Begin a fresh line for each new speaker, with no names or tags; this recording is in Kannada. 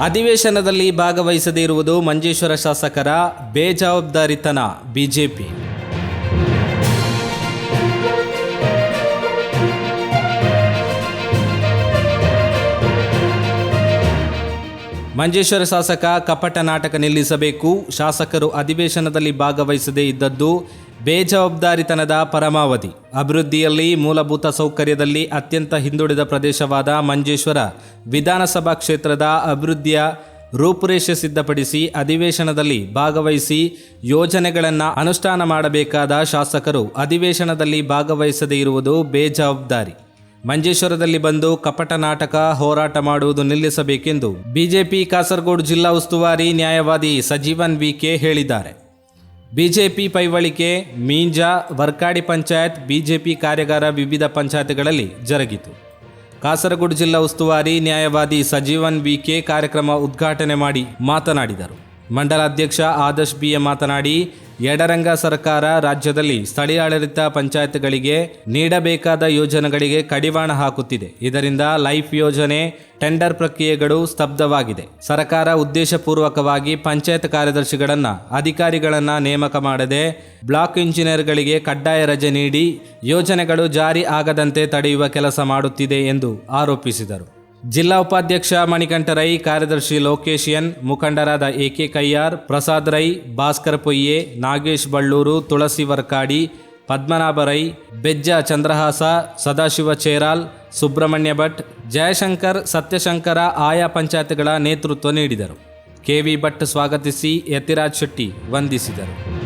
ಅಧಿವೇಶನದಲ್ಲಿ ಭಾಗವಹಿಸದೇ ಇರುವುದು ಮಂಜೇಶ್ವರ ಶಾಸಕರ ಬೇಜವಾಬ್ದಾರಿತನ ಬಿಜೆಪಿ. ಮಂಜೇಶ್ವರ ಶಾಸಕ ಕಪಟ ನಾಟಕ ನಿಲ್ಲಿಸಬೇಕು. ಶಾಸಕರು ಅಧಿವೇಶನದಲ್ಲಿ ಭಾಗವಹಿಸದೇ ಇದ್ದದ್ದು ಬೇಜವಾಬ್ದಾರಿತನದ ಪರಮಾವಧಿ. ಅಭಿವೃದ್ಧಿಯಲ್ಲಿ ಮೂಲಭೂತ ಸೌಕರ್ಯದಲ್ಲಿ ಅತ್ಯಂತ ಹಿಂದುಳಿದ ಪ್ರದೇಶವಾದ ಮಂಜೇಶ್ವರ ವಿಧಾನಸಭಾ ಕ್ಷೇತ್ರದ ಅಭಿವೃದ್ಧಿಯ ರೂಪುರೇಷೆ ಸಿದ್ಧಪಡಿಸಿ ಅಧಿವೇಶನದಲ್ಲಿ ಭಾಗವಹಿಸಿ ಯೋಜನೆಗಳನ್ನು ಅನುಷ್ಠಾನ ಮಾಡಬೇಕಾದ ಶಾಸಕರು ಅಧಿವೇಶನದಲ್ಲಿ ಭಾಗವಹಿಸದೇ ಇರುವುದು ಬೇಜವಾಬ್ದಾರಿ. ಮಂಜೇಶ್ವರದಲ್ಲಿ ಬಂದು ಕಪಟ ನಾಟಕ ಹೋರಾಟ ಮಾಡುವುದು ನಿಲ್ಲಿಸಬೇಕೆಂದು ಬಿಜೆಪಿ, ಕಾಸರಗೋಡು ಜಿಲ್ಲಾ ಉಸ್ತುವಾರಿ ನ್ಯಾಯವಾದಿ ಸಜೀವನ್ ವಿಕೆ ಹೇಳಿದ್ದಾರೆ. ಬಿಜೆಪಿ ಪೈವಳಿಕೆ ಮೀಂಜಾ ವರ್ಕಾಡಿ ಪಂಚಾಯತ್ ಬಿಜೆಪಿ ಕಾರ್ಯಾಗಾರ ವಿವಿಧ ಪಂಚಾಯತ್ಗಳಲ್ಲಿ ಜರುಗಿತು. ಕಾಸರಗೋಡು ಜಿಲ್ಲಾ ಉಸ್ತುವಾರಿ ನ್ಯಾಯವಾದಿ ಸಜೀವನ್ ವಿಕೆ ಕಾರ್ಯಕ್ರಮ ಉದ್ಘಾಟನೆ ಮಾಡಿ ಮಾತನಾಡಿದರು. ಮಂಡಲಾಧ್ಯಕ್ಷ ಆದರ್ಶ್ ಬಿಎ ಮಾತನಾಡಿ ಎಡರಂಗ ಸರ್ಕಾರ ರಾಜ್ಯದಲ್ಲಿ ಸ್ಥಳೀಯ ಆಡಳಿತ ಪಂಚಾಯತ್ಗಳಿಗೆ ನೀಡಬೇಕಾದ ಯೋಜನೆಗಳಿಗೆ ಕಡಿವಾಣ ಹಾಕುತ್ತಿದೆ. ಇದರಿಂದ ಲೈಫ್ ಯೋಜನೆ, ಟೆಂಡರ್ ಪ್ರಕ್ರಿಯೆಗಳು ಸ್ತಬ್ಧವಾಗಿದೆ. ಸರ್ಕಾರ ಉದ್ದೇಶಪೂರ್ವಕವಾಗಿ ಪಂಚಾಯತ್ ಕಾರ್ಯದರ್ಶಿಗಳನ್ನು, ಅಧಿಕಾರಿಗಳನ್ನು ನೇಮಕ ಮಾಡದೆ, ಬ್ಲಾಕ್ ಇಂಜಿನಿಯರ್ಗಳಿಗೆ ಕಡ್ಡಾಯ ರಜೆ ನೀಡಿ ಯೋಜನೆಗಳು ಜಾರಿ ಆಗದಂತೆ ತಡೆಯುವ ಕೆಲಸ ಮಾಡುತ್ತಿದೆ ಎಂದು ಆರೋಪಿಸಿದರು. ಜಿಲ್ಲಾ ಉಪಾಧ್ಯಕ್ಷ ಮಣಿಕಂಠ ರೈ, ಕಾರ್ಯದರ್ಶಿ ಲೋಕೇಶ್ ಎನ್, ಮುಖಂಡರಾದ ಎ ಕೆ ಕಯ್ಯಾರ್ ಪ್ರಸಾದ್ ರೈ, ಭಾಸ್ಕರ್ ಪೊಯ್ಯೆ, ನಾಗೇಶ್ ಬಳ್ಳೂರು, ತುಳಸಿ ವರ್ಕಾಡಿ, ಪದ್ಮನಾಭ ರೈ, ಬೆಜ್ಜ ಚಂದ್ರಹಾಸ, ಸದಾಶಿವ ಚೇರಾಲ್, ಸುಬ್ರಹ್ಮಣ್ಯ ಭಟ್, ಜಯಶಂಕರ್, ಸತ್ಯಶಂಕರ ಆಯಾ ಪಂಚಾಯತ್ಗಳ ನೇತೃತ್ವ ನೀಡಿದರು. ಕೆವಿ ಭಟ್ ಸ್ವಾಗತಿಸಿ, ಯತಿರಾಜ್ ಶೆಟ್ಟಿ ವಂದಿಸಿದರು.